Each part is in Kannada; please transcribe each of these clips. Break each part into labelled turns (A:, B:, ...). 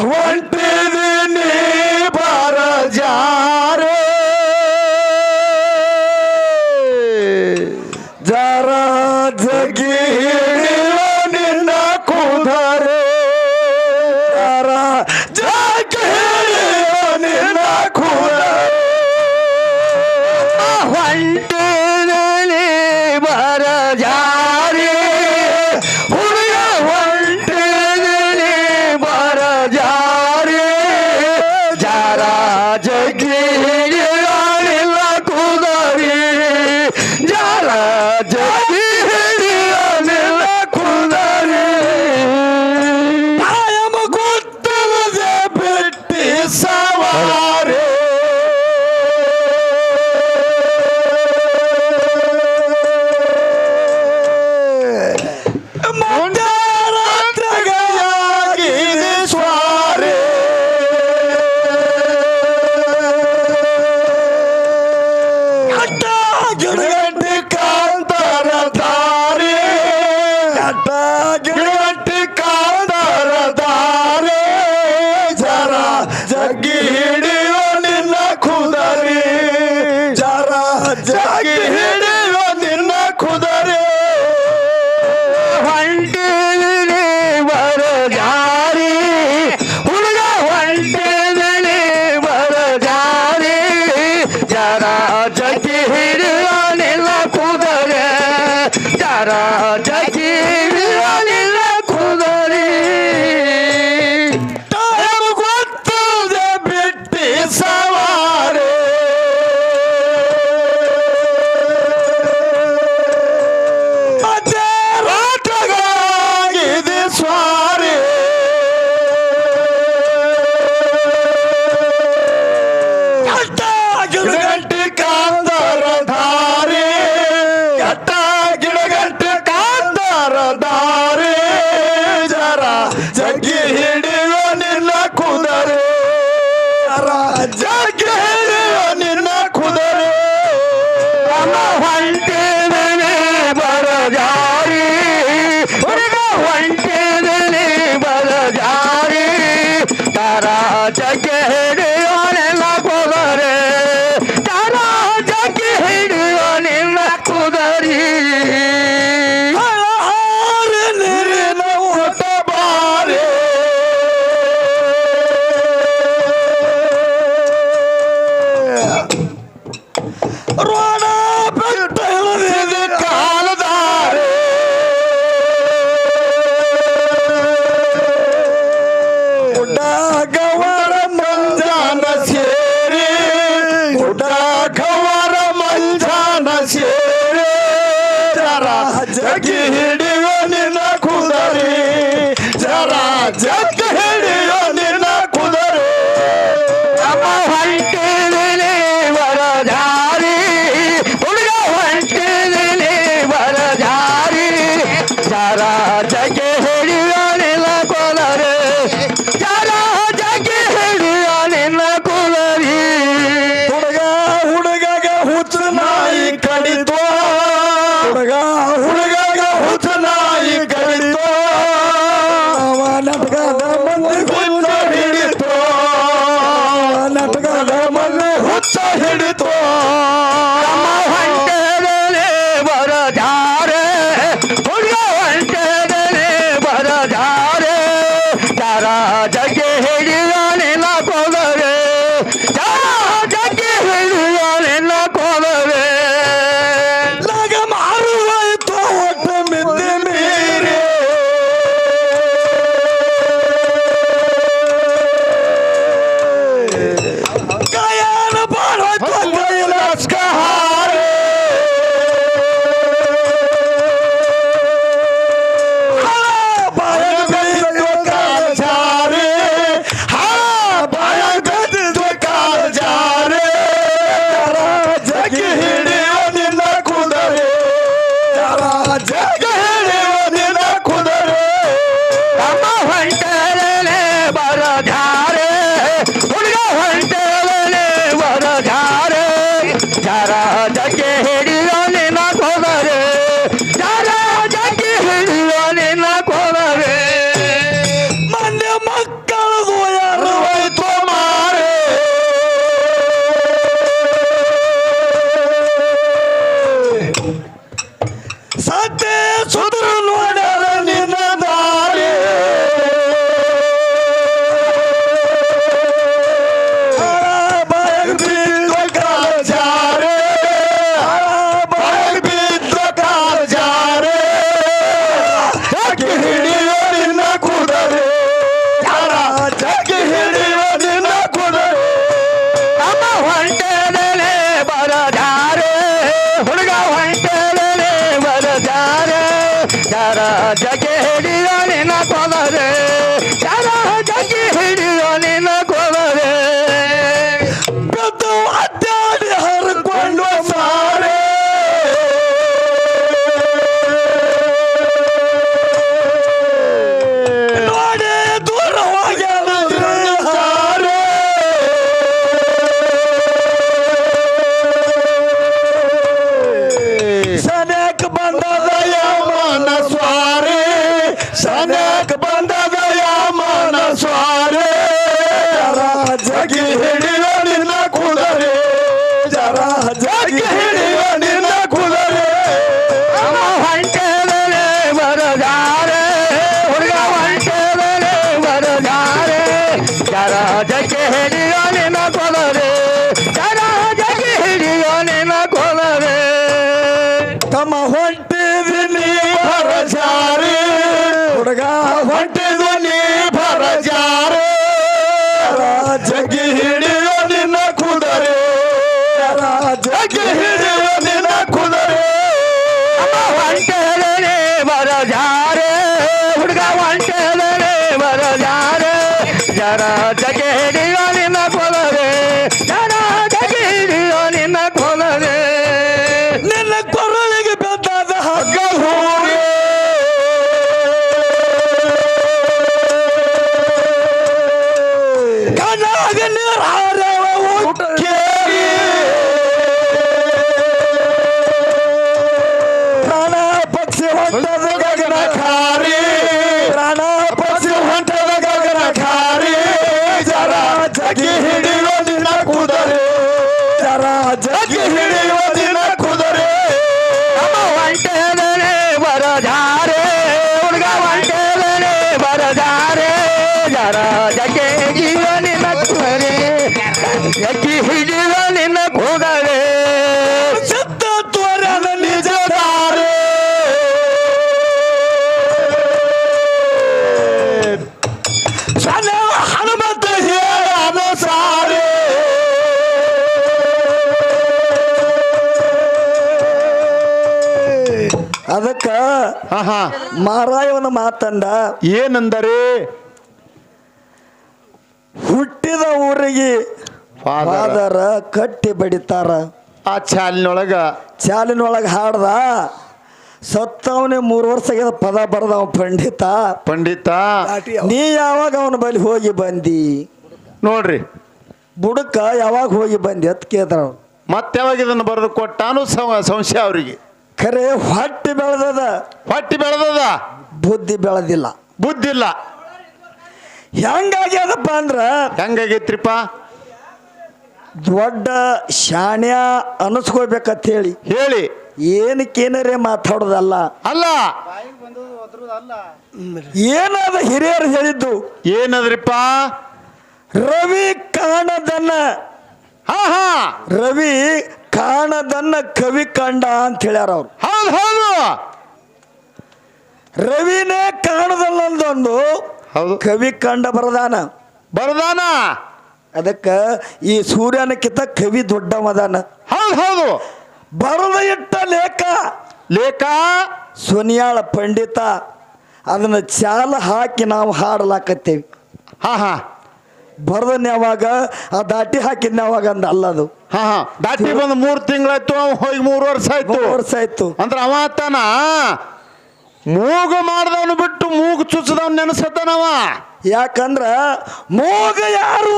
A: ಹೊಂಟಿದೀನಿ ಬಾರ ಜಾರೆ. ಜರ
B: ಜಗಿ ನಿನ್ನ ಕೂದರೆ. ಜರ ಜಗಿ ನಿನ್ನ ಕೂದರೆ.
A: ಹೊಂಟಿದೀನಿ ಬಾರ ಜಾರೆ. ಜರ ruana. ಹಿಡಿಯೋ ನಿನ್ನ ಕೊಲರೆ ಜರ ಜಕ್ಕೆ ಹಿಡಿಯೋ ನಿನ್ನ ಕೊಲರೆ ಹಿಡಿಯುವ ನಿನ್ನ ಕುದರೆ ಜಗ್ಗಿ ಹಿಡಿಯುವ ನಿನ್ನ ಕೂದಲೇ
B: ಅದಕ್ಕ
C: ಆಹಾ.
B: ಮಾರಾಯವನ ಮಾತಂದ
C: ಏನಂದರೆ?
B: ಹುಟ್ಟಿದ ಊರಿಗೆ
C: ಫಾದರ.
B: ಕಟ್ಟಿ ಬಡಿತಾರ.
C: ಆ ಚಾಲಿನೊಳಗ
B: ಚಾಲಿನೊಳಗೆ ಹಾಡ್ದ ಸತ್ತವನೇ ಮೂರು ವರ್ಷ ಆಗ್ಯದ ಪದ ಬರೆದವ ಪಂಡಿತ.
C: ಪಂಡಿತ.
B: ನೀ ಯಾವಾಗ ಅವನ ಬಳಿ ಹೋಗಿ ಬಂದಿ?
C: ನೋಡ್ರಿ.
B: ಬುಡಕ ಯಾವಾಗ ಹೋಗಿ ಬಂದಿ ಅಂತ ಕೇಳಿದ್ರ ಅವ್ರು.
C: ಮತ್ತೆ ಯಾವಾಗ ಇದನ್ನು ಬರೆದು ಕೊಟ್ಟಾನು ಸಂ- ಸಂಶಯ ಅವರಿಗೆ.
B: ಖರೆ ಹೊಟ್ಟಿ ಬೆಳೆದದ.
C: ಹೊಟ್ಟಿ ಬೆಳೆದದ?
B: ಬುದ್ಧಿ ಬೆಳೆದಿಲ್ಲ.
C: ಬುದ್ಧಿ ಇಲ್ಲ
B: ಹೆಂಗಾಗ್ಯದಪ್ಪ ಅಂದ್ರ
C: ಹೆಂಗಾಗೈತ್ರಿಪ್ಪ?
B: ದೊಡ್ಡ ಶಾಣ್ಯ ಅನಿಸ್ಕೋಬೇಕಂತ ಹೇಳಿ
C: ಹೇಳಿ.
B: ಏನಕ್ಕೇನರೇ ಮಾತಾಡೋದಲ್ಲ.
C: ಅಲ್ಲ.
B: ಏನಾದ ಹಿರಿಯರು ಹೇಳಿದ್ದು.
C: ಏನದ್ರಿಪ್ಪ?
B: ರವಿ ಕಾಣದನ್ನ.
C: ಹಾ ಹಾ.
B: ರವಿ ಕಾಣದನ್ನ ಕವಿ ಕಂಡ ಅಂತ ಹೇಳ್ಯಾರ ಅವ್ರು.
C: ಹೌದು ಹೌದು.
B: ರವಿನೇ ಕಾಣದಲ್ಲೊಂದೊಂದು
C: ಹೌದು.
B: ಕವಿ ಕಂಡ ಬರದಾನ.
C: ಬರದಾನ.
B: ಅದಕ್ಕ ಈ ಸೂರ್ಯನಕ್ಕಿಂತ ಕವಿ ದೊಡ್ಡವದಾನ
C: ಹೌದು ಹೌದು.
B: ಬರದ ಇಟ್ಟ ಲೇಖ.
C: ಲೇಖ.
B: ಸುನಿಯಾಳ ಪಂಡಿತ. ಅದನ್ನ ಚಾಲ ಹಾಕಿ ನಾವು ಹಾಡಲಾಕತ್ತೇವಿ.
C: ಹಾ ಹಾ.
B: ಬರದನ್ ಯಾವಾಗ? ಆ ದಾಟಿ ಹಾಕಿದ್ನ ಯಾವಾಗ ಅಂದ ಅಲ್ಲದು
C: ಹಾ ಹಾ. ದಾಟಿ ಬಂದು ಮೂರು ತಿಂಗಳಾಯ್ತು ಹೋಗಿ ಮೂರು ವರ್ಷ ಆಯ್ತು.
B: ಮೂರು ವರ್ಷ ಆಯ್ತು.
C: ಅಂದ್ರೆ ಅವ ಮೂಗು ಮಾಡ್ದವನು ಬಿಟ್ಟು ಮೂಗು ಚುಚ್ಚದವನ್ ನೆನಸತ್ತಾನವ?
B: ಯಾಕಂದ್ರ ಮೂಗ ಯಾರು?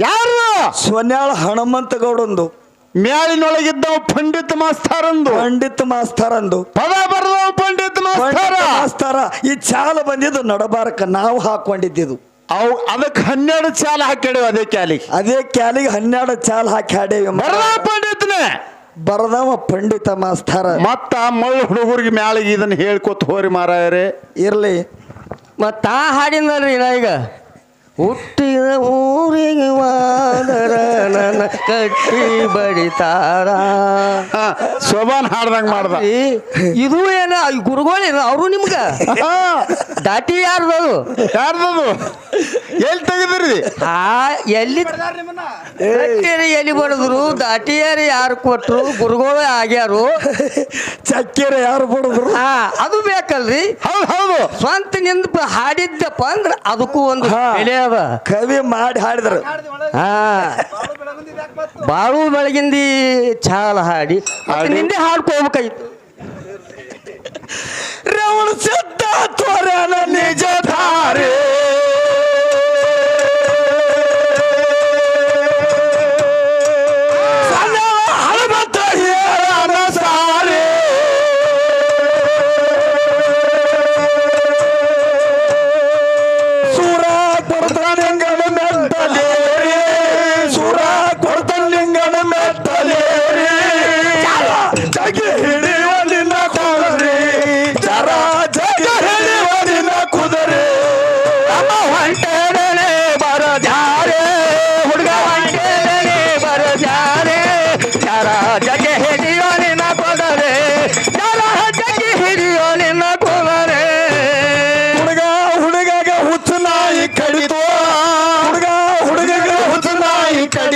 C: ಯಾರು?
B: ಸೊನ್ಯಾಳ ಹನುಮಂತ ಗೌಡಂದು
C: ಮ್ಯಾಲಿನೊಳಗಿದ್ದವ ಪಂಡಿತ್ ಮಾಸ್ತಾರಂದು.
B: ಪಂಡಿತ್ ಮಾಸ್ತಾರಂದು.
C: ಪದ ಬರೆದವ ಪಂಡಿತ್ ಮಾಸ್ತಾರ.
B: ಮಾಸ್ತಾರ. ಈ ಚಾಲ ಬಂದಿದ್ದು ನಡಬಾರಕ ನಾವು ಹಾಕೊಂಡಿದ್ದು
C: ಅವು ಅದಕ್ಕೆ ಹನ್ನೆರಡು ಚಾಲ ಹಾಕಿ ಅದೇ ಕ್ಯಾಲಿಗೆ.
B: ಅದೇ ಕ್ಯಾಲಿಗೆ ಹನ್ನೆರಡು ಚಾಲ ಹಾಕಿ ಹಾಡೇವಿ
C: ಪಂಡಿತ್ನೇ.
B: ಬರದವ ಪಂಡಿತ ಮಾಸ್ತಾರ.
C: ಮತ್ತ ಮಳ್ಳ ಹುಡುಗರಿಗೆ ಮ್ಯಾಲಿಗೆ ಇದನ್ನ ಹೇಳ್ಕೊತ ಹೋರಿ ಮಾರಾಯರೇ.
B: ಇರ್ಲಿ.
A: ಮತ್ತ ಆ ಹಾಡಿನಲ್ರಿ ನಾ ಈಗ? ಹುಟ್ಟಿದ ಊರಿಗೆ ವಾದರ ನನ್ನ ಕಟ್ಟಿ ಬಡಿತಾರ.
C: ಶೋಭಾನ್ ಹಾಡ್ದಂಗ ಮಾಡ್ದ.
A: ಇದು ಏನ ಗುರುಗಳು ಏನು ಅವರು ನಿಮ್ಗ? ದಾಟಿ ಯಾರ್ದು ಅದು
C: ಯಾರ್ದದು? ಎಲ್ಲಿ ತೆಗೆದಿರಿ?
A: ಆ ಎಲ್ಲಿ ಕಟ್ಟಿರಿ ಎಲ್ಲಿ ಬಡದ್ರು ದಾಟಿಯಾರು ಯಾರು ಕೊಟ್ಟರು ಗುರುಗಳು ಆಗ್ಯಾರು.
B: ಚಕ್ಕೆರೆ ಯಾರು ಬಡದ್ರು?
A: ಹಾ ಅದು ಬೇಕಲ್ರಿ.
C: ಹೌದು ಹೌದು.
A: ಸ್ವಂತ ನಿಂದ ಹಾಡಿದ್ದಪ್ಪ ಅಂದ್ರೆ ಅದಕ್ಕೂ ಒಂದು. ಬೆಲೆ ಅದ
B: ಕವಿ ಮಾಡಿ ಹಾಡಿದ್ರು.
A: ಹಾ. ಬಾಳು ಬೆಳಗಿಂದಿ ಚಾಲ ಹಾಡಿ ಅಲ್ಲಿಂದೆ ನಿಂದೆ ಹಾಡ್ಕೋಬೇಕಾಗಿತ್ತು.
B: ರವಣ ಸಿದ್ಧ ತ್ವರಣ ನಿಜ
C: ಧಾರೆ.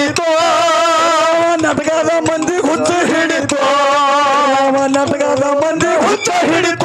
C: ಹಿಡಿತೋ
B: ನಟಗದ ಮಂದಿ ಹುಚ್ಚ ಹಿಡಿತೋ. ನಟಗದ ಮಂದಿ ಹುಚ್ಚ
C: ಹಿಡಿತೋ.